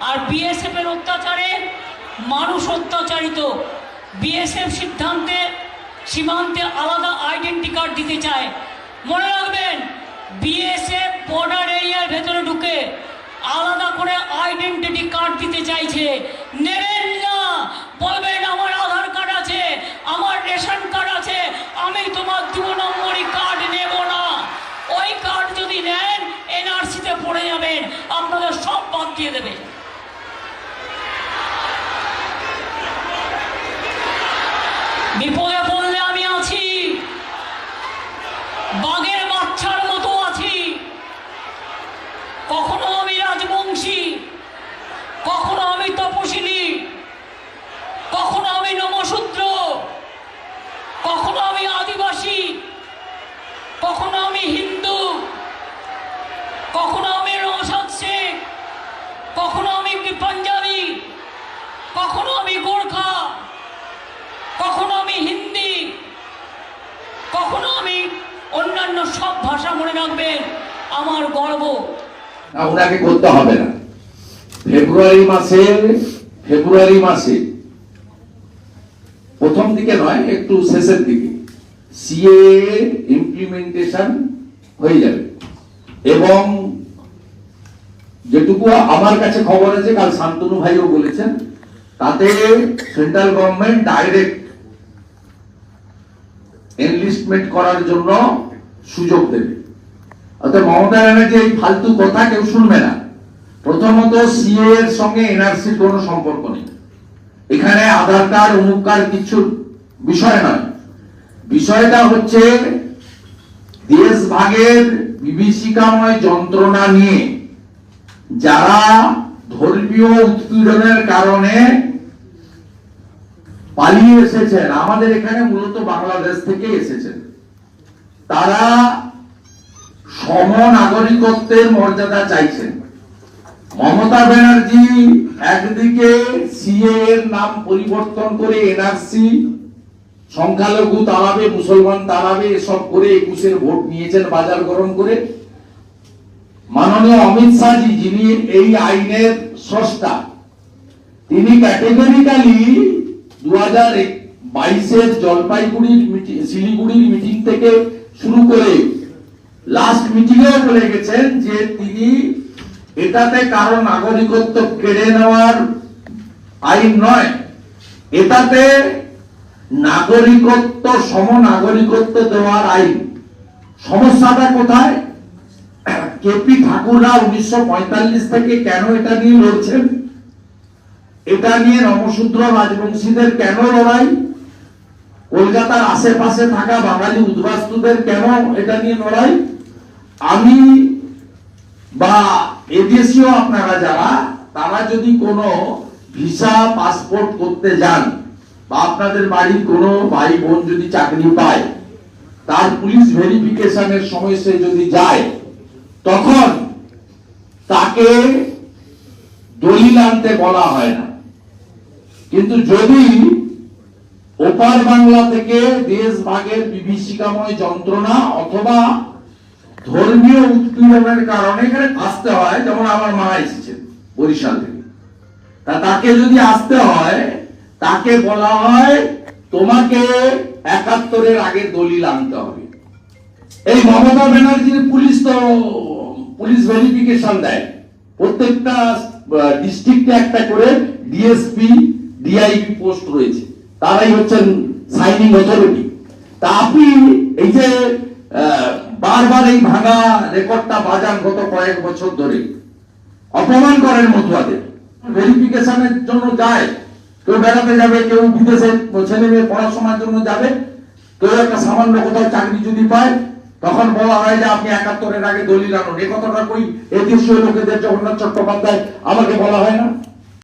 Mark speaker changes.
Speaker 1: আর BSF এর অত্যাচারে মানুষ অত্যাচারিত। বিএসএফ সিদ্ধান্তে, সীমান্তে আলাদা আইডেন্টি কার্ড দিতে চায়। মনে রাখবেন, বিএসএফ বর্ডার এরিয়ার ভেতরে ঢুকে আলাদা করে আইডেন্টিটি কার্ড দিতে চাইছে। নেবেন না! বলবেন, আমার আধার কার্ড আছে, আমার রেশন কার্ড আছে, আমি তোমার দু নম্বরই কার্ড নেব না। ওই কার্ড যদি নেন, এনআরসিতে পড়ে যাবেন, আপনাদের সব বাদ দিয়ে দেবে। Before অন্যান্য সব ভাষা মনে রাখবেন, আমার গর্ব।
Speaker 2: না ওনাকে করতে হবে না। ফেব্রুয়ারি মাসে ফেব্রুয়ারি মাসে, প্রথম দিকে নয়, একটু শেষের দিকে সিএ ইমপ্লিমেন্টেশন হয়ে যাবে। এবং যেটুকু আমার কাছে খবর আছে, কাল শান্তনু ভাইও বলেছেন, তাতে সেন্ট্রাল গভর্নমেন্ট ডাইরেক্ট এনলিস্টমেন্ট করার জন্য সুযোগ দেবে। অর্থাৎ মমতা ব্যানার্জি এই ফালতু কথা কেউ শুনবে না। প্রথমত সিএ এর সঙ্গে এনআরসির কোনো সম্পর্ক নেই। এখানে আধার কার্ড, অমুক কার্ড কিছু বিষয় নয়। বিষয়টা হচ্ছে দেশ ভাগের বিভীষিকাময় যন্ত্রণা নিয়ে যারা ধর্মীয় উৎপীড়নের কারণে পালিয়ে এসেছেন, আমাদের এখানে মূলত বাংলাদেশ থেকে এসেছেন। তারা সম নাগরিকত্বের মর্যাদা চাইছেন। মমতা ব্যানার্জি একদিকে সিএ এর নাম পরিবর্তন করে এনআরসি সংখ্যালঘু তাড়াবে মুসলমান তাড়াবে এসব করে একুশের ভোট নিয়েছেন, বাজার গরম করে। মাননীয় অমিত শাহজি, যিনি এই আইনের স্রষ্টা, তিনি ক্যাটেগরিক্যালি দু হাজার বাইশের জলপাইগুড়ির শিলিগুড়ির মিটিং থেকে শুরু করে লাস্ট মিটিংয়েও বলে গেছেন যে তিনি এটাতে কারও নাগরিকত্ব কেড়ে নেওয়ার আইন নয়। এটাতে নাগরিকত্ব, সম নাগরিকত্ব দেওয়ার আইন। সমস্যাটা কোথায়? কেপি ঠাকুররা উনিশশো পঁয়তাল্লিশ থেকে কেন এটা নিয়ে লড়ছেন? এটা নিয়ে নমশূদ্র রাজবংশীদের কেন লড়াই? কলকাতার আশেপাশে থাকা বাঙালি উদ্বাস্তুদের কেন এটা নিয়ে লড়াই? আমি বা এদেশীয় আপনারা যারা, তারা যদি কোনো ভিসা, পাসপোর্ট করতে যান বা আপনাদের বাড়ির কোনো ভাই বোন যদি চাকরি পায়, তার পুলিশ ভেরিফিকেশনের সময় সে যদি যায়, তখন তাকে দলিল আনতে বলা হয় না। কিন্তু যদি ওপার বাংলা থেকে দেশ ভাগের বিভীষিকাময় যন্ত্রণা অথবা ধর্মীয় উৎপীড়নের কারণে এখানে আসতে হয়, যেমন আমার মা এসেছেন বরিশাল থেকে। তা তাকে যদি আসতে হয়, তাকে বলা হয়, তোমাকে একাত্তরের আগে দলিল আনতে হবে। এই মমতা ব্যানার্জির পুলিশ তো, পুলিশ ভেরিফিকেশন দেয়। প্রত্যেকটা ডিস্ট্রিক্টে একটা করে ডিএসপি ডিআইপি পোস্ট রয়েছে। তারাই হচ্ছেন সাইনিং অথরিটি। তা আপনি এই যে বারবার এই ভাঙা রেকর্ডটা বাজান গত কয়েক বছর ধরে, অপমান করেন মতুয়াদের ভেরিফিকেশনের জন্য যায়। কেউ বেড়াতে যাবে, কেউ বিদেশে ছেলে মেয়ে পড়াশোনার জন্য যাবে। কেউ একটা সামান্য কোথাও চাকরি যদি পায়, তখন বলা হয় যে আপনি একাত্তরের আগে দলিল আনুন। এ কথাটা কই? এদেশীয় লোকেদের জগন্নাথ চট্টোপাধ্যায় আমাকে বলা হয় না।